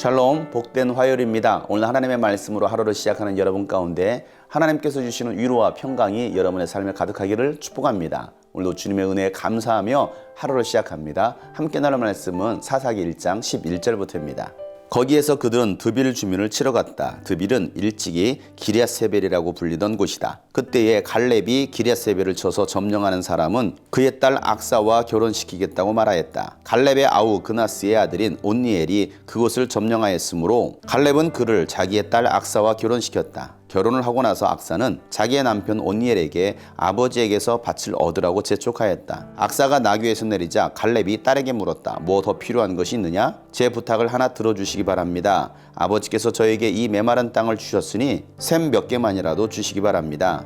샬롬 복된 화요일입니다. 오늘 하나님의 말씀으로 하루를 시작하는 여러분 가운데 하나님께서 주시는 위로와 평강이 여러분의 삶에 가득하기를 축복합니다. 오늘도 주님의 은혜에 감사하며 하루를 시작합니다. 함께 나눌 말씀은 사사기 1장 11절부터입니다. 거기에서 그들은 드빌 주민을 치러 갔다. 드빌은 일찍이 기리아세벨이라고 불리던 곳이다. 그때에 갈렙이 기리아세벨을 쳐서 점령하는 사람은 그의 딸 악사와 결혼시키겠다고 말하였다. 갈렙의 아우 그나스의 아들인 온니엘이 그곳을 점령하였으므로 갈렙은 그를 자기의 딸 악사와 결혼시켰다. 결혼을 하고 나서 악사는 자기의 남편 온니엘에게 아버지에게서 밭을 얻으라고 재촉하였다. 악사가 나귀에서 내리자 갈렙이 딸에게 물었다. 뭐 더 필요한 것이 있느냐? 제 부탁을 하나 들어주시기 바랍니다. 아버지께서 저에게 이 메마른 땅을 주셨으니 샘 몇 개만이라도 주시기 바랍니다.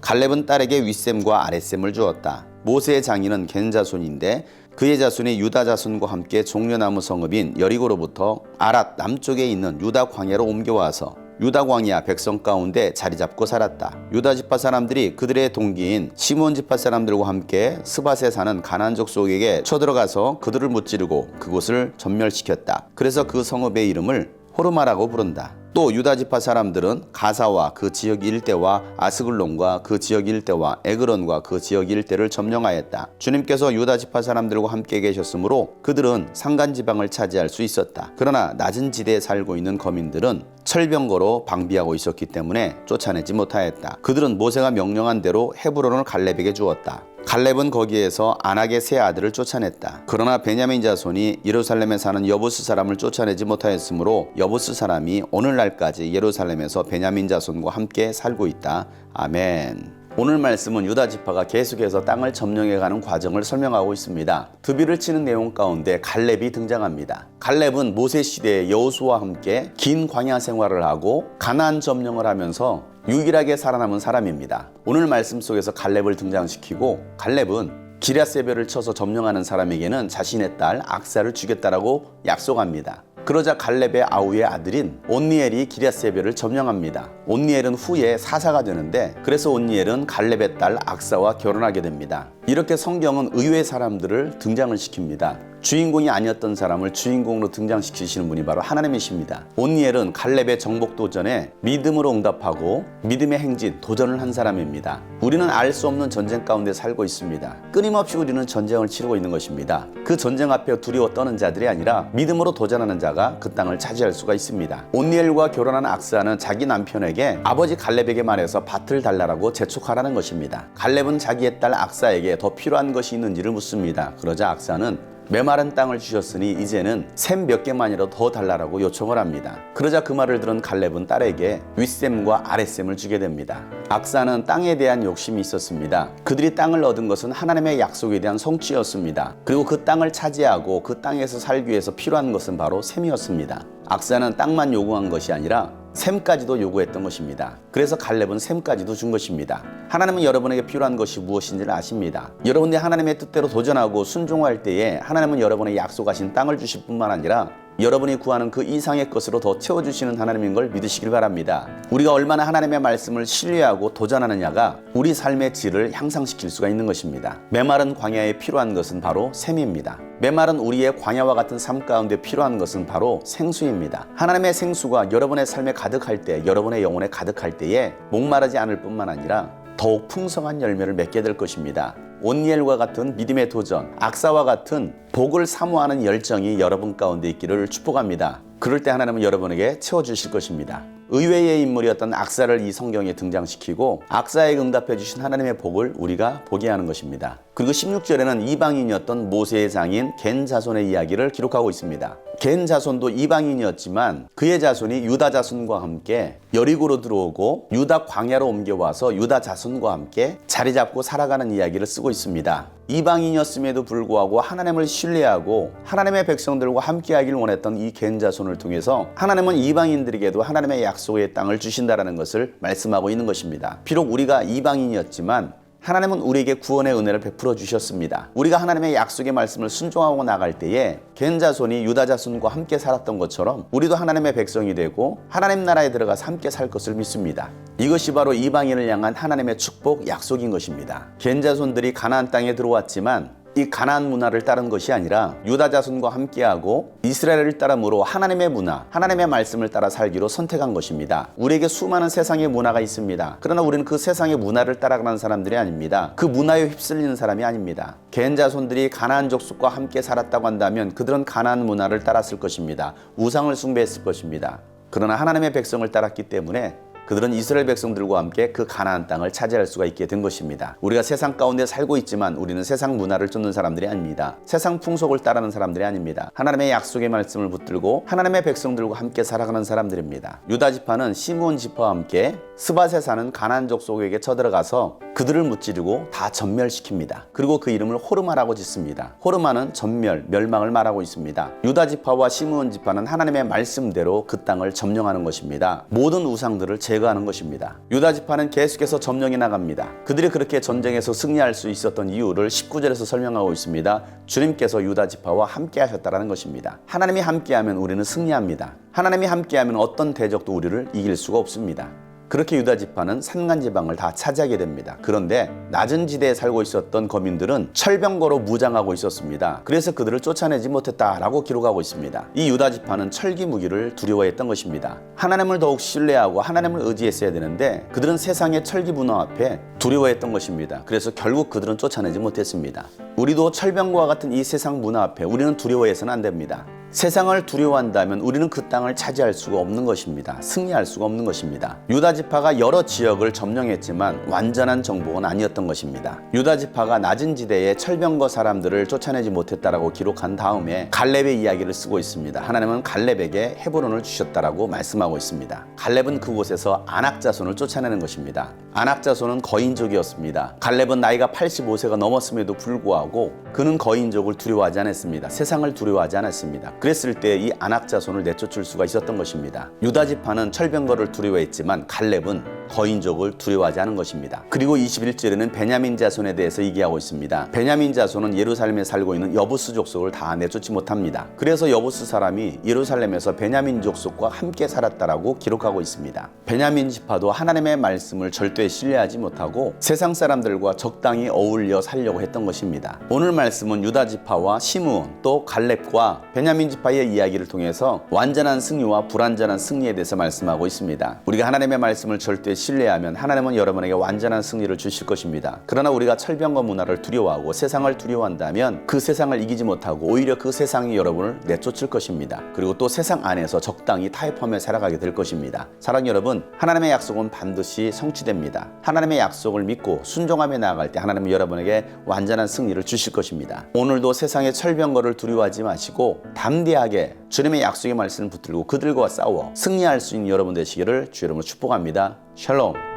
갈렙은 딸에게 윗셈과 아랫셈을 주었다. 모세의 장인은 겐 자손인데 그의 자손이 유다 자손과 함께 종려나무 성읍인 여리고로부터 아랏 남쪽에 있는 유다 광야로 옮겨와서 유다 광야 백성 가운데 자리 잡고 살았다. 유다 지파 사람들이 그들의 동기인 시몬 지파 사람들과 함께 스밧에 사는 가난족 속에게 쳐들어가서 그들을 무찌르고 그곳을 전멸시켰다. 그래서 그 성읍의 이름을 호르마라고 부른다. 또 유다 지파 사람들은 가사와 그 지역 일대와 아스글론과 그 지역 일대와 에그론과 그 지역 일대를 점령하였다. 주님께서 유다 지파 사람들과 함께 계셨으므로 그들은 산간 지방을 차지할 수 있었다. 그러나 낮은 지대에 살고 있는 거민들은 철병거로 방비하고 있었기 때문에 쫓아내지 못하였다. 그들은 모세가 명령한 대로 헤브론을 갈렙에게 주었다. 갈렙은 거기에서 안악의 세 아들을 쫓아냈다. 그러나 베냐민 자손이 예루살렘에 사는 여부스 사람을 쫓아내지 못하였으므로 여부스 사람이 오늘날까지 예루살렘에서 베냐민 자손과 함께 살고 있다. 아멘. 오늘 말씀은 유다 지파가 계속해서 땅을 점령해 가는 과정을 설명하고 있습니다. 드비를 치는 내용 가운데 갈렙이 등장합니다. 갈렙은 모세 시대의 여호수와 함께 긴 광야 생활을 하고 가나안 점령을 하면서 유일하게 살아남은 사람입니다. 오늘 말씀 속에서 갈렙을 등장시키고 갈렙은 기랴세벨을 쳐서 점령하는 사람에게는 자신의 딸 악사를 주겠다라고 약속합니다. 그러자 갈렙의 아우의 아들인 온니엘이 기랴세벨을 점령합니다. 온니엘은 후에 사사가 되는데 그래서 온니엘은 갈렙의 딸 악사와 결혼하게 됩니다. 이렇게 성경은 의외의 사람들을 등장을 시킵니다. 주인공이 아니었던 사람을 주인공으로 등장시키시는 분이 바로 하나님이십니다. 온니엘은 갈렙의 정복 도전에 믿음으로 응답하고 믿음의 행진, 도전을 한 사람입니다. 우리는 알 수 없는 전쟁 가운데 살고 있습니다. 끊임없이 우리는 전쟁을 치르고 있는 것입니다. 그 전쟁 앞에 두려워 떠는 자들이 아니라 믿음으로 도전하는 자가 그 땅을 차지할 수가 있습니다. 온니엘과 결혼한 악사는 자기 남편에게 아버지 갈렙에게 말해서 밭을 달라라고 재촉하라는 것입니다. 갈렙은 자기의 딸 악사에게 더 필요한 것이 있는지를 묻습니다. 그러자 악사는 메마른 땅을 주셨으니 이제는 샘 몇 개만이라도 더 달라라고 요청을 합니다. 그러자 그 말을 들은 갈렙은 딸에게 윗샘과 아랫샘을 주게 됩니다. 악사는 땅에 대한 욕심이 있었습니다. 그들이 땅을 얻은 것은 하나님의 약속에 대한 성취였습니다. 그리고 그 땅을 차지하고 그 땅에서 살기 위해서 필요한 것은 바로 샘이었습니다. 악사는 땅만 요구한 것이 아니라 샘까지도 요구했던 것입니다. 그래서 갈렙은 샘까지도 준 것입니다. 하나님은 여러분에게 필요한 것이 무엇인지를 아십니다. 여러분이 하나님의 뜻대로 도전하고 순종할 때에 하나님은 여러분의 약속하신 땅을 주실 뿐만 아니라 여러분이 구하는 그 이상의 것으로 더 채워주시는 하나님인 걸 믿으시길 바랍니다. 우리가 얼마나 하나님의 말씀을 신뢰하고 도전하느냐가 우리 삶의 질을 향상시킬 수가 있는 것입니다. 메마른 광야에 필요한 것은 바로 샘입니다. 메마른 우리의 광야와 같은 삶 가운데 필요한 것은 바로 생수입니다. 하나님의 생수가 여러분의 삶에 가득할 때, 여러분의 영혼에 가득할 때에 목마르지 않을 뿐만 아니라 더욱 풍성한 열매를 맺게 될 것입니다. 온니엘과 같은 믿음의 도전, 악사와 같은 복을 사모하는 열정이 여러분 가운데 있기를 축복합니다. 그럴 때 하나님은 여러분에게 채워주실 것입니다. 의외의 인물이었던 악사를 이 성경에 등장시키고 악사에 응답해 주신 하나님의 복을 우리가 보게 하는 것입니다. 그리고 16절에는 이방인이었던 모세의 장인 겐 자손의 이야기를 기록하고 있습니다. 겐 자손도 이방인이었지만 그의 자손이 유다 자손과 함께 여리고로 들어오고 유다 광야로 옮겨와서 유다 자손과 함께 자리 잡고 살아가는 이야기를 쓰고 있습니다. 이방인이었음에도 불구하고 하나님을 신뢰하고 하나님의 백성들과 함께하길 원했던 이 겐 자손을 통해서 하나님은 이방인들에게도 하나님의 약속의 땅을 주신다라는 것을 말씀하고 있는 것입니다. 비록 우리가 이방인이었지만 하나님은 우리에게 구원의 은혜를 베풀어 주셨습니다. 우리가 하나님의 약속의 말씀을 순종하고 나갈 때에 겐 자손이 유다 자손과 함께 살았던 것처럼 우리도 하나님의 백성이 되고 하나님 나라에 들어가서 함께 살 것을 믿습니다. 이것이 바로 이방인을 향한 하나님의 축복 약속인 것입니다. 겐 자손들이 가나안 땅에 들어왔지만 이 가나안 문화를 따른 것이 아니라 유다 자손과 함께하고 이스라엘을 따름으로 하나님의 문화, 하나님의 말씀을 따라 살기로 선택한 것입니다. 우리에게 수많은 세상의 문화가 있습니다. 그러나 우리는 그 세상의 문화를 따라가는 사람들이 아닙니다. 그 문화에 휩쓸리는 사람이 아닙니다. 개인 자손들이 가나안 족속과 함께 살았다고 한다면 그들은 가나안 문화를 따랐을 것입니다. 우상을 숭배했을 것입니다. 그러나 하나님의 백성을 따랐기 때문에 그들은 이스라엘 백성들과 함께 그 가나안 땅을 차지할 수가 있게 된 것입니다. 우리가 세상 가운데 살고 있지만 우리는 세상 문화를 쫓는 사람들이 아닙니다. 세상 풍속을 따르는 사람들이 아닙니다. 하나님의 약속의 말씀을 붙들고 하나님의 백성들과 함께 살아가는 사람들입니다. 유다 지파는 시므온 지파와 함께 스밧에 사는 가나안 족속에게 쳐들어가서 그들을 무찌르고 다 전멸시킵니다. 그리고 그 이름을 호르마라고 짓습니다. 호르마는 전멸, 멸망을 말하고 있습니다. 유다 지파와 시므온 지파는 하나님의 말씀대로 그 땅을 점령하는 것입니다. 모든 우상들을 제거하는 것입니다. 유다 지파는 계속해서 점령해 나갑니다. 그들이 그렇게 전쟁에서 승리할 수 있었던 이유를 19절에서 설명하고 있습니다. 주님께서 유다 지파와 함께 하셨다라는 것입니다. 하나님이 함께하면 우리는 승리합니다. 하나님이 함께하면 어떤 대적도 우리를 이길 수가 없습니다. 그렇게 유다 지파는 산간 지방을 다 차지하게 됩니다. 그런데 낮은 지대에 살고 있었던 거민들은 철병거로 무장하고 있었습니다. 그래서 그들을 쫓아내지 못했다라고 기록하고 있습니다. 이 유다 지파는 철기 무기를 두려워했던 것입니다. 하나님을 더욱 신뢰하고 하나님을 의지했어야 되는데 그들은 세상의 철기 문화 앞에 두려워했던 것입니다. 그래서 결국 그들은 쫓아내지 못했습니다. 우리도 철병과 같은 이 세상 문화 앞에 우리는 두려워해서는 안 됩니다. 세상을 두려워한다면 우리는 그 땅을 차지할 수가 없는 것입니다. 승리할 수가 없는 것입니다. 유다 지파가 여러 지역을 점령했지만 완전한 정복은 아니었던 것입니다. 유다 지파가 낮은 지대에 철병거 사람들을 쫓아내지 못했다라고 기록한 다음에 갈렙의 이야기를 쓰고 있습니다. 하나님은 갈렙에게 헤브론을 주셨다라고 말씀하고 있습니다. 갈렙은 그곳에서 아낙 자손을 쫓아내는 것입니다. 아낙 자손은 거인족이었습니다. 갈렙은 나이가 85세가 넘었음에도 불구하고 그는 거인족을 두려워하지 않았습니다. 세상을 두려워하지 않았습니다. 그랬을 때이 아낙 자손을 내쫓을 수가 있었던 것입니다. 유다 지파는 철병거를 두려워했지만 갈렙은 거인족을 두려워하지 않은 것입니다. 그리고 21절에는 베냐민 자손에 대해서 얘기하고 있습니다. 베냐민 자손은 예루살렘에 살고 있는 여부스 족속을 다 내쫓지 못합니다. 그래서 여부스 사람이 예루살렘에서 베냐민 족속과 함께 살았다라고 기록하고 있습니다. 베냐민 지파도 하나님의 말씀을 절대 신뢰하지 못하고 세상 사람들과 적당히 어울려 살려고 했던 것입니다. 오늘 말씀은 유다 지파와 시므온 또 갈렙과 베냐민 지파의 이야기를 통해서 완전한 승리와 불완전한 승리에 대해서 말씀하고 있습니다. 우리가 하나님의 말씀을 절대 신뢰하면 하나님은 여러분에게 완전한 승리를 주실 것입니다. 그러나 우리가 철병과 문화를 두려워하고 세상을 두려워한다면 그 세상을 이기지 못하고 오히려 그 세상이 여러분을 내쫓을 것입니다. 그리고 또 세상 안에서 적당히 타협하며 살아가게 될 것입니다. 사랑 여러분, 하나님의 약속은 반드시 성취됩니다. 하나님의 약속을 믿고 순종하며 나아갈 때 하나님은 여러분에게 완전한 승리를 주실 것입니다. 오늘도 세상의 철병거를 두려워하지 마시고 담대하게 주님의 약속의 말씀을 붙들고 그들과 싸워 승리할 수 있는 여러분 되시기를 주 이름으로 축복합니다. 샬롬.